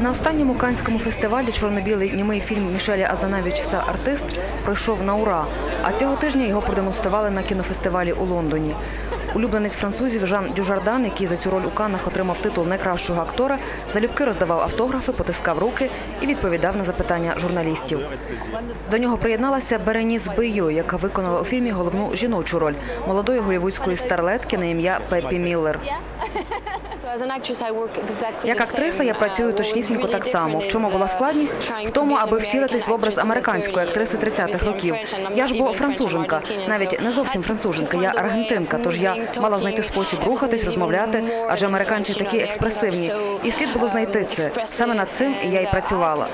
На останньому канському фестивалі чорно-білий німий фільм Мішеля Азанавічса Артист пройшов на ура. А цього тижня його продемонстрували на кінофестивалі у Лондоні. Улюбленець французів Жан Дюжардан, який за цю роль у Каннах отримав титул найкращого актора, залюбки роздавав автографи, потискав руки і відповідав на запитання журналістів. До нього приєдналася Береніс Бейо, яка виконала у фільмі головну жіночу роль молодої голівудської старлетки на ім'я Пеппі Міллер. Як актриса я працюю точнісінько так само. В чому була складність? В тому, аби втілитись в образ американської актриси 30-х років. Я ж бо француженка, навіть не зовсім француженка, я аргентинка. Тож я мала знайти спосіб рухатись, розмовляти, адже американці такі експресивні. І слід було знайти це. Саме над цим я й працювала.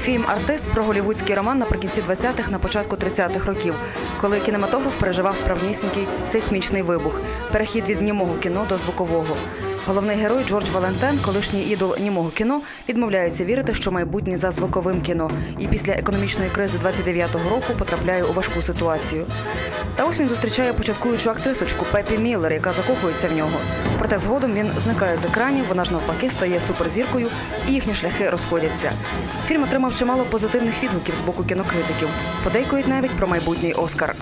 Фільм Артист про голівудський роман наприкінці 20-х, на початку 30-х років, коли кінематограф переживав справнісінький сейсмічний вибух, перехід від німого кіно до звукового. Головний герой Джордж Валентен, колишній ідол німого кіно, відмовляється вірити, що майбутнє за звуковим кіно, і після економічної кризи 29-го року потрапляє у важку ситуацію. Та ось він зустрічає початкуючу актрисочку Пепі Міллер, яка закохується в нього. Проте згодом він зникає з екранів, вона ж навпаки стає суперзіркою, і їхні шляхи розходяться. Фільм отримав чимало позитивних відгуків з боку кінокритиків. Подейкують навіть про майбутній Оскар.